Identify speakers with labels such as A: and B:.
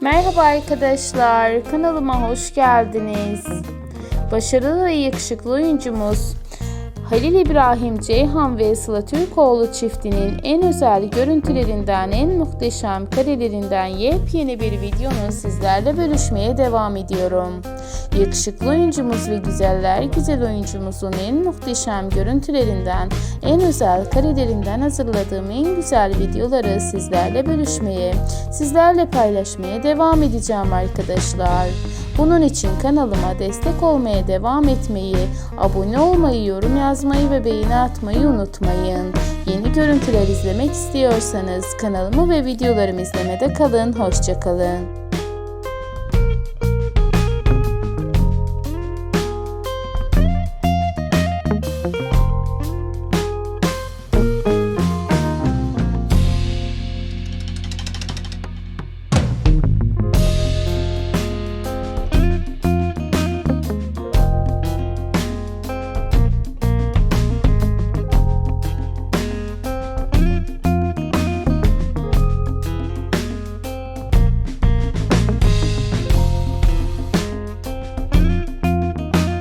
A: Merhaba arkadaşlar, kanalıma hoş geldiniz. Başarılı ve yakışıklı oyuncumuz Halil İbrahim Ceyhan ve Sıla Türkoğlu çiftinin en özel görüntülerinden, en muhteşem karelerinden yepyeni bir videonu sizlerle bölüşmeye devam ediyorum. Yakışıklı oyuncumuz ve güzeller güzel oyuncumuzun en muhteşem görüntülerinden, en özel karelerinden hazırladığım en güzel videoları sizlerle bölüşmeye, sizlerle paylaşmaya devam edeceğim arkadaşlar. Bunun için kanalıma destek olmaya devam etmeyi, abone olmayı, yorum yazmayı ve beğeni atmayı unutmayın. Yeni görüntüler izlemek istiyorsanız kanalımı ve videolarımı izlemede kalın. Hoşçakalın.